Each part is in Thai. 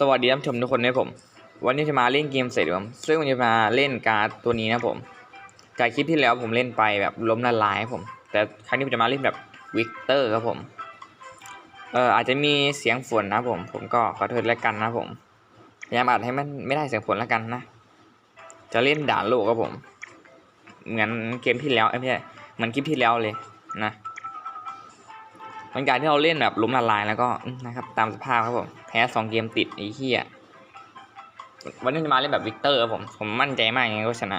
สวัสดีท่านผู้ชมทุกคนนะผม วันนี้จะมาเล่นเกมเสร็จผมซึ่งวันนี้จะมาเล่นการ์ดตัวนี้นะผมจากคลิปที่แล้วผมเล่นไปแบบล้มละลายครับผม แต่ครั้งนี้ผมจะมาเล่นแบบวิกเตอร์ครับผมเอออาจจะมีเสียงฝนนะผม ผมก็ขอโทษแล้วกันนะผมพยายามอัดให้มันไม่ได้เสียงฝนแล้วกันนะ จะเล่นด่านโลกครับผม เหมือนเกมที่แล้วเอ้ยไม่ใช่เหมือนคลิปที่แล้วเลยนะ หลังจากที่เราเล่นแบบล้มละลายแล้วก็นะครับตามสภาพครับผมแพ้สองเกมติดไอ้เหี้ยวันนี้จะมาเล่นแบบวิกเตอร์ครับผมผมมั่นใจมากยังไงก็ชนะ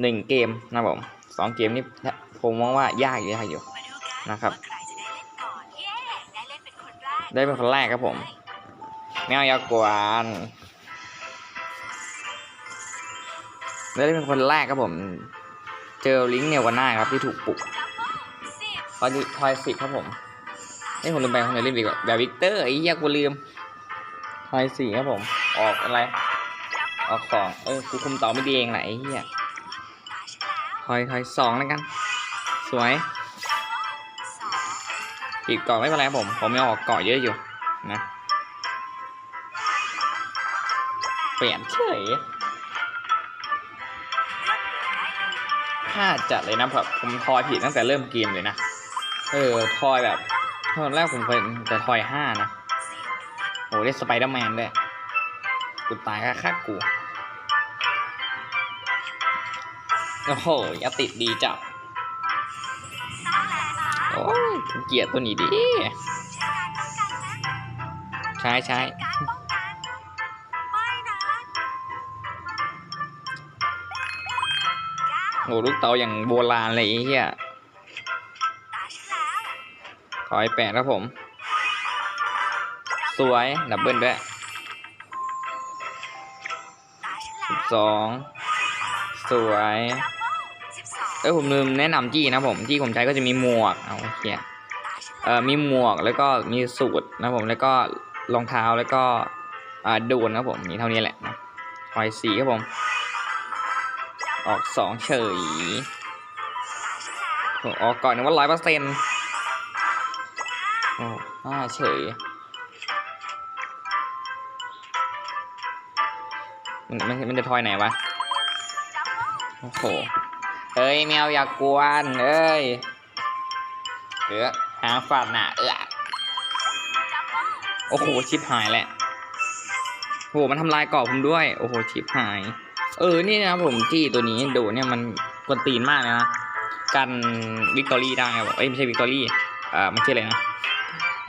หนึ่งเกมนะครับผมสองเกมนี่ผมมองว่ายากอยู่ยากอยู่นะครับ ได้เป็นคนแรกครับผมแมวยากวานได้เป็นคนแรกครับผม เจอลิงก์เนวาน่าครับที่ถูกปลุกพอดีทอยสิบครับผม นี่ผมลืมไปผมจะเล่นอีกแบบแบบวิกเตอร์ไอ้เหี้ยกูลืมทอยสี่ครับผม ออกอะไร ออกสองเออกูคุมต่อไม่ดีเองแหละไอ้เหี้ยทอยทอยสองแล้วกัน สวย อีกเกาะไม่เป็นไรครับผม ผมยังออกเกาะเยอะอยู่นะเปลี่ยนเฉยพลาดจัดเลยนะแบบผมทอยผิดตั้งแต่เริ่มเกมเลยนะ เออทอยแบบ ตอนแรกผมเคยจะทอยห้านะ โอ้ได้สไปเดอร์แมนด้วยกูตายค่าค่ากู โอ้โหยาติดดีจับโอ้ยเกียดตัวนี้ดิใช่ใช่โอ้ลูกเตาอย่างโบราณเลยเหี้ย ขอไอแปดครับผม สวย ดับเบิลด้วยสิบสองสวยเอ้ยผมลืมแนะนำจี้นะผมจี้ผมใช้ก็จะมีหมวกเอาเฮียเอ่อมีหมวกแล้วก็มีสูตรนะผมแล้วก็รองเท้าแล้วก็อ่าโดนครับผมมีเท่านี้แหละนะหอยสีครับผม ออกสองเฉยอออกก่อนนึกว่าร้อยเปอร์เซ็นต์ โอ้ห้าเฉย มันมันมันจะทอยไหนวะ โอ้โหเอ้ยแมวอย่ากกวนเอ้ย เออหางฟาดหนาเออโอ้โห ชิปหายแหละโอ้โห มันทำลายกรอบผมด้วย โอ้โห ชิปหาย เออ นี่นะครับผมจี้ตัวนี้โดเนี่ยมันกวนตีนมากเลยนะ กันวิกตอรี่ได้ครับเอ้ย ไม่ใช่วิกตอรี่ อ่า มันชื่ออะไรนะ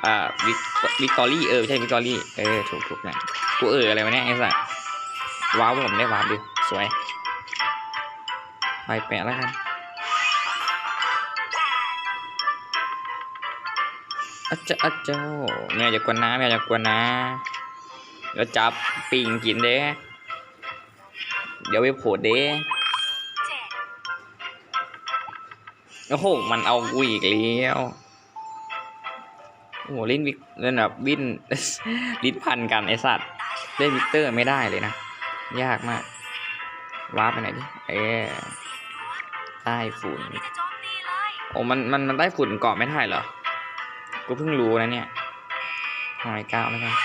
อ่าวิกวิกตอรี่เออไม่ใช่วิกตอรี่เออถูกถูกเนี่ยกูเอออะไรวะเนี่ยไอ้สัสว้าวผมได้ว้าวดิสวยไปแปะแล้วกันอาจจะอาจจะแมวอย่ากวนนะแมวอย่ากวนนะเดี๋ยวจับปิงกินเด้เดี๋ยวไปโผล่เด้โอ้โห มันเอากูอีกแล้ว โอ้โหเล่นวิกเล่นแบบวินลิ้นพันกันไอสัตว์เล่นวิกเตอร์ไม่ได้เลยนะ ยากมากว้าร์ปไปไหนดิเออใต้ฝุ่นโอ้มันมันมันใต้ฝุ่นเกาะไม่ได้เหรอ กูเพิ่งรู้นะเนี่ยหอยก้าวแล้วกันไม่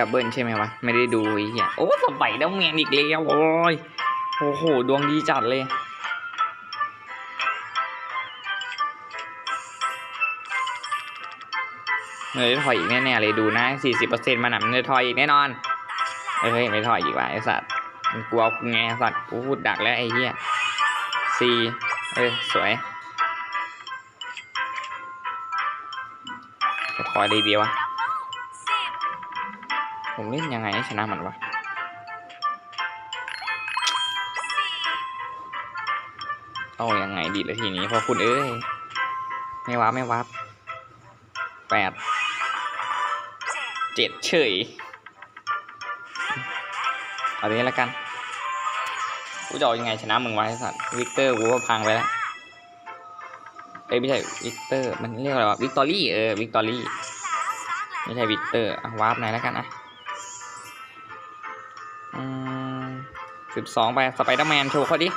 ดับเบิลใช่ไหมวะ ไม่ได้ดูไอ้เหี้ยโอ้สไปเดอร์แมนอีกแล้วโอ้ยโอ้โห ดวงดีจัดเลย เนยถอยอีกแน่ๆเลยดูนะสี่สิบเปอร์เซ็นต์มันอะมันจะถอยอีกแน่นอนเฮ้ยไม่ถอยอีกว่ะไอสัตว์มันกลัวกูไงสัตว์กูพูดดักแล้วไอ้เหี้ยสี่เออสวยจะถอยดีเดียววะ ผมเล่นยังไงให้ชนะมันวะเอายังไงดีเละทีนี้พอคุณเอ้ยไม่วับไม่วับแปดเจ็ดเฉยเอานี้แล้วกันกูจะเอายังไงชนะมึงไว้ไอสัตว์วิกเตอร์กูก็พังไปแล้วเอ้ยไม่ใช่วิกเตอร์มันเรียกอะไรวะวิกตอรี่เออวิกตอรี่ไม่ใช่วิกเตอร์อะวาร์ปไหนแล้วกันอะ สิบสองไปสไปเดอร์แมนโชว์เขาดิ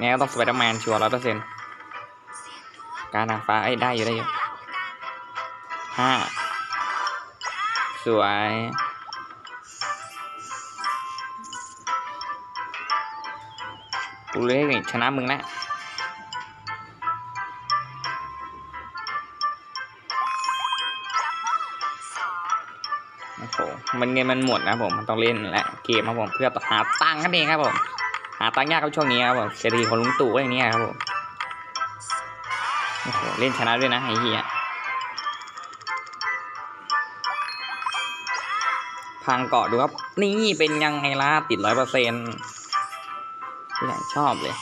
แนวต้องสไปเดอร์แมนชัวร์ร้อยเปอร์เซ็นต์การนางฟ้าไอ้ได้อยู่ได้อยู่ห้าสวยกูเลยนี่ชนะมึงนะ โอ้โหมันเงินมันหมดนะผมมันต้องเล่นแหละเกมครับผมเพื่อหาตังค์นั่นเองครับผมหาตังค์ยากครับช่วงนี้ครับผมเศรษฐกิจของลุงตู่อย่างนี้ครับผมโอ้โหเล่นชนะด้วยนะไอ้เหี้ยพังเกาะดูครับ นี่เป็นยังไงล่ะติดร้อยเปอร์เซ็นต์ผู้ใหญ่ชอบเลย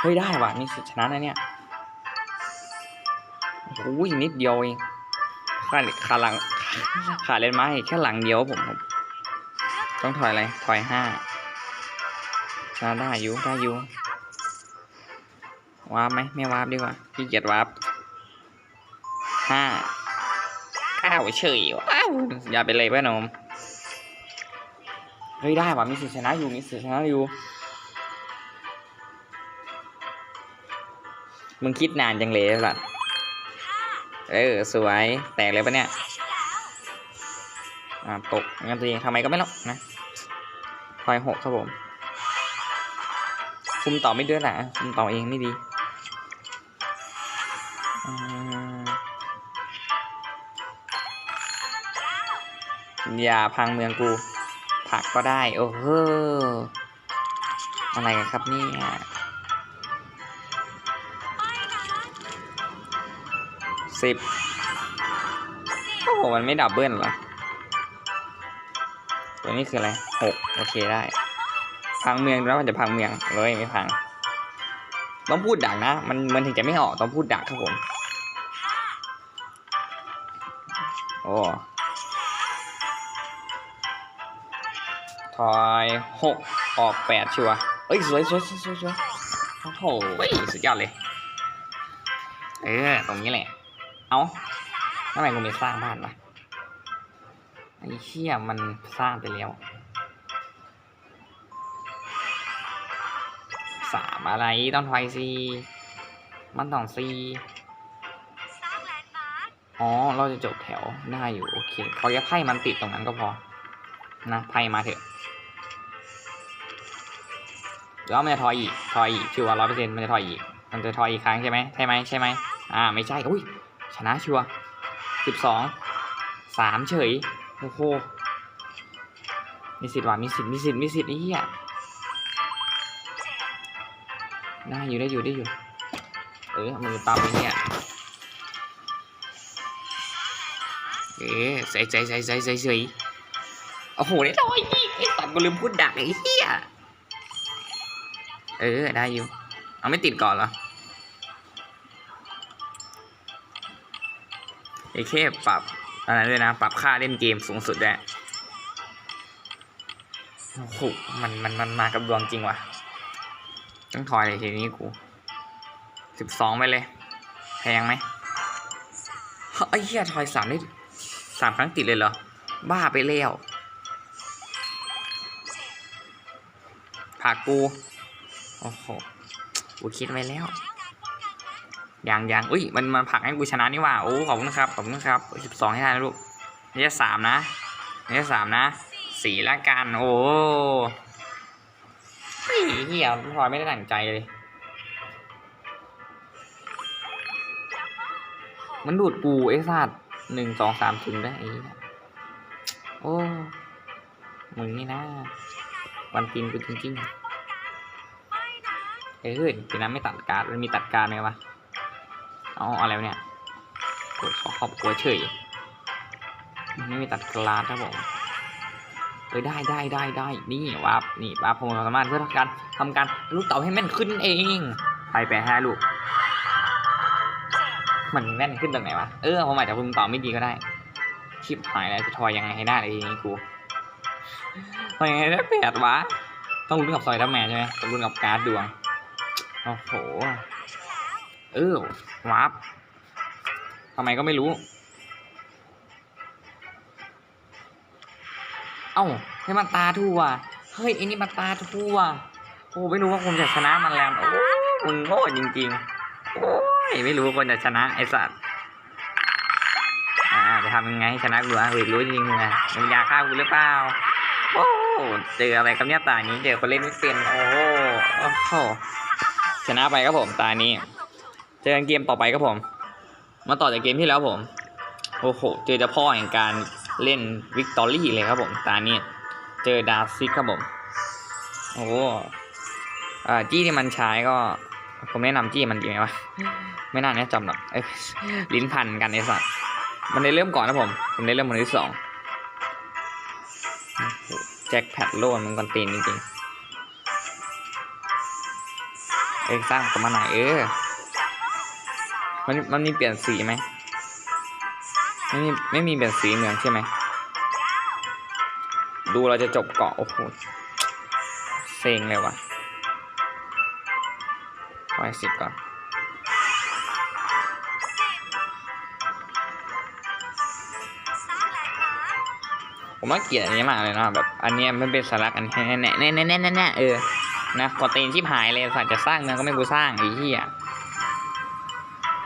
เฮ้ย ได้ว่ะนี่ชนะนะเนี่ยโอ้ยนิดเดียวเองขาดขาหลัง ขาเล่นไม้แค่หลังเดียวผมผม ต้องถอยอะไร ถอยห้าชนะได้อยู่ได้อยู่วาร์ปไหมไม่วาร์ปดีกว่าขี้เกียจวาร์ปห้าเก้าเฉยว้าวอย่าไปเลยเพื่อนผมเฮ้ยได้ว่ะมีสิทธิชนะอยู่มีสิทธิชนะอยู่มึงคิดนานจังเลยสัตว์เออสวยแตกเลยปะเนี่ย ตกงั้นตัวเองทำไมก็ไม่รู้นะพอยหกครับผม คุมต่อไม่ด้วยแหละคุมต่อเองไม่ดีอย่าพังเมืองกู ผักก็ได้ โอ้โหอะไรกันครับนี่สิบโอ้โหมันไม่ดับเบิลเหรอ ตัวนี้คืออะไรหกโอเคได้ พังเมืองแล้วมันจะพังเมืองเลยไม่พัง ต้องพูดดักนะ มันมันถึงจะไม่ออกต้องพูดดักครับผม โอ้ถอยหกออกแปดชัวเอ้ยสวยสวยสวยสวยสวยโอ้โหสุดยอดเลย เออ ตรงนี้แหละ เอาทำไมกูไม่สร้างบ้านวะ ไอ้เชี่ยมันสร้างไปแล้วสามอะไรต้องถอยซีมันต้องซีอ๋อ เราจะจบแถวได้อยู่โอเคเขาแค่ไพ่มันติดตรงนั้นก็พอ นะไพ่มาเถอะแล้วมันจะทอยอีกทอยอีกชัวร์ร้อยเปอร์เซ็นต์มันจะทอยอีก มันจะทอยอีกครั้งใช่ไหมใช่ไหมใช่ไหมอ่าไม่ใช่อุ้ยชนะชัวสิบสองสามเฉย โอ้โหมีสิทธิ์ว่ะมีสิทธิ์มีสิทธิ์มีสิทธิ์ไอ้เหี้ยได้อยู่ได้อยู่ได้อยู่ เออมือปั๊มไอ้เนี่ยเอ๊ะใส่ใส่ใส่ใส่ใส่ใส่โอ้โหได้ร้อยยี่ไอ้สัตว์กูลืมพูดดักไอ้เหี้ยเออได้อยู่ เอาไม่ติดก่อนเหรอไอ้แค่ปรับ อะไรด้วยนะ ปรับค่าเล่นเกมสูงสุดได้โอ้โหมันมันมันมากับดวงจริงว่ะต้องถอยเลยทีนี้กูสิบสองไปเลย แพงไหมเฮ้ยไอ้เหี้ยถอยสามได้สามครั้งติดเลยเหรอ บ้าไปแล้วผากกู โอ้โห กูคิดไว้แล้ว ยังยังอุ้ยมันมันผักให้กูชนะนี่หว่าโอ้ขอบคุณครับขอบคุณครับสิบสองให้ได้นลูกนี่จะสามนะนี่จะสามนะสี่ละกันโอ้เฮ้ยเหี้ยพลอยไม่ได้ตั้งใจเลยมันดูดกูไอ้สัตว์หนึ่งสองสามถึงได้ไอ้โอ้มึงนี่นะ วันตีนกูจริงๆเอ้ยทีนั้นไม่ตัดการมันมีตัดการไหมวะ เอาอะไรเนี่ยโอ้ขอครอบครัวเฉยมันไม่มีตัดการ์ดครับผมเอ้ยได้ได้ได้ได้นี่วาร์ปนี่วาร์ปผมสามารถเพื่อทำการทำการลูกเต๋าให้แม่นขึ้นเองไปแปดห้าลูกมันแม่นขึ้นตรงไหนวะเออผมอาจจะคุมต่อไม่ดีก็ได้คลิปหายแล้วจะทอยยังไงให้ได้เลยทีนี้กูทอยยังไงได้แปดวะต้องลุ้นกับซอยดับแมนใช่ไหมต้องลุ้นกับการ์ดดวงโอ้โห เออวาร์ปทำไมก็ไม่รู้ เอ้าให้มันตาทั่วเฮ้ยไอ้นี่มันตาทั่วโอ้ไม่รู้ว่าผมจะชนะมันแล้วโอ้มึงโง่จริงๆโอ้ยไม่รู้ว่าคนจะชนะไอสัตว์อ่าจะทำยังไงให้ชนะกูอะเฮ้ยรู้จริงๆมึงอะมึงยาฆ่ากูหรือเปล่าโอ้เจออะไรครับเนี่ยตานี้เจอคนเล่นไม่เป็นโอ้โหโอ้โหชนะไปครับผมตานี้ เจอกันเกมต่อไปครับผม มาต่อจากเกมที่แล้วผม โอ้โห เจอเจ้าพ่อแห่งการเล่นวิกตอรี่เลยครับผม ตานี้เจอดาซิกครับผม โอ้โหอ่าจี้ที่มันใช้ก็ ผมแนะนำจี้มันดีไหมวะ ไม่น่าแนะจำหรอกเอ้ยลิ้นพันกันไอ้สัสมันได้เริ่มก่อนนะผม ผมได้เริ่มคนที่สองแจ็คแพดโลนมันกันตีนจริงๆ เอ้สร้างกันมาหน่อยเออ มันมันมีเปลี่ยนสีไหมไม่มีไม่มีเปลี่ยนสีเหมือนใช่ไหมดูเราจะจบเกาะโอ้โหเซ็งเลยวะไว้สิบก่อนผมว่าเกลียดอันนี้มากเลยเนาะแบบอันเนี้ยมันเป็นสาระอันแน่แน่แน่แน่แน่เออนะกดตีนชิบหายเลยสัตว์จะสร้างเมืองก็ไม่กูสร้างไอ้เหี้ย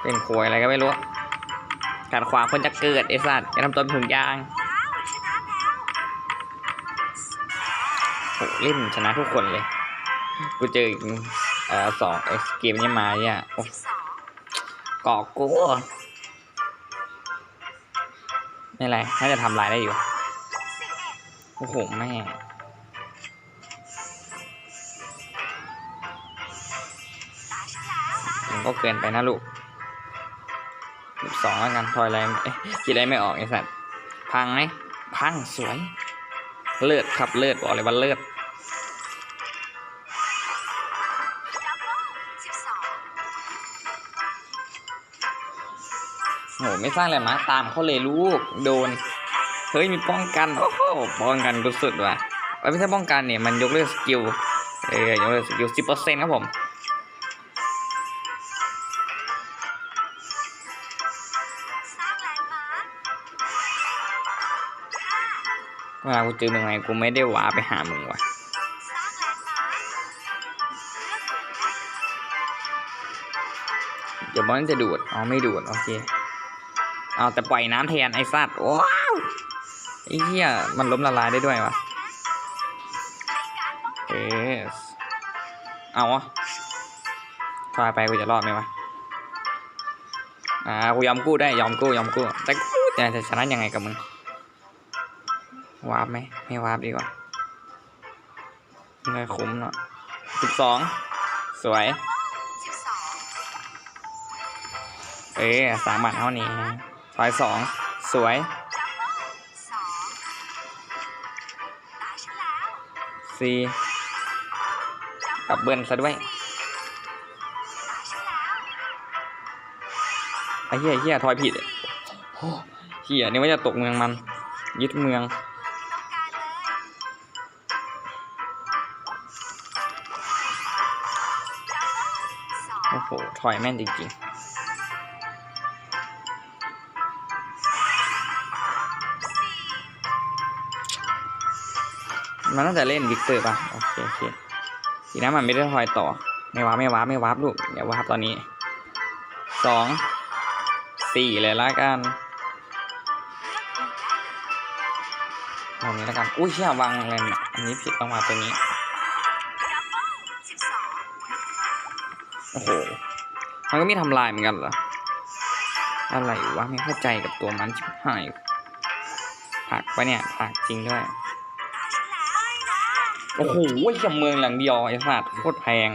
เป็นโคยอะไรก็ไม่รู้การขวางคนจะเกิดไอ้สัตว์จะทำตัวเป็นถุงยางโหเล่นชนะทุกคนเลย กูเจออีกเอ่อสองเอ็กเกมนี้มาเนี่ยโอ้เกาะกูไม่ไรน่าจะทำลายได้อยู่ โอ้โหแม่มันก็เกินไปนะลูก สองแล้วกันทอยอะไรคิดอะไรไม่ออกไอ้สัตว์พังไหมพังสวย เลือดครับเลือดบอกเลยว่าเลือดโหไม่สร้างอะไรมาตามเขาเลยลูกโดน เฮ้ยมีป้องกันโอ้โหป้องกันสุดว่ะเอ้ไม่ใช่ป้องกันเนี่ยมันยกเลิกสกิลเอ้ยยกเลิกสกิลสิบเปอร์เซ็นต์ครับผม วลากูเจอมึงไงกูไม่ได้หวาไปหามึงว่ะเดี๋ยวมันจะดูดอ๋อไม่ดูดโอเคเอาแต่ปล่อยน้ำแทนไอ้สัตว์ว้าวไอ้เหี้ยมันล้มละลายได้ด้วยวะเอสเอาวะทายไปกูจะรอดไหมวะอ่ากูยอมกู้ได้ยอมกู้ยอมกู้แต่กูจะจะชนะยังไงกับมึง วาร์ปไหมไม่วาร์ปดีกว่าเลยคุ้มเนาะสิบสองสวย เอ้สามบาทเท่านี้ซอยสองสวยสี่กับเบิ้ลซะด้วยไอ้เหี้ยไอ้เหี้ยทอยผิดโอ้เหี้ยนี่ว่าจะตกเมืองมัน ยึดเมือง โอ้โห ถอยแม่นจริงๆ มันน่าจะเล่นวิกเตอร์ป่ะ โอเคโอเคทีนั้นมันไม่ได้ถอยต่อ ไม่วาร์ปไม่วาร์ปไม่วาร์ปลูกอย่าวาร์ปตอนนี้ สอง สี่เลยละกันตรงนี้ละกัน อุ้ยเชี่ยวางเลยเนี่ยอันนี้ผิดต้องมาตัวนี้ โอ้โห มันก็มีทำลายเหมือนกันเหรอ อะไรวะไม่เข้าใจกับตัวมันชิบหายผักปะเนี่ยผักจริงด้วย โอ้โหยำเมืองหลังเดียวไอ้สัตว์โคตรแพง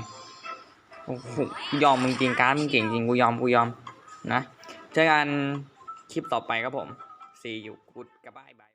โอ้โหยอมมึงจริงการมึงเก่งจริงกูยอมกูยอมนะ เจอกันคลิปต่อไปครับผม see you good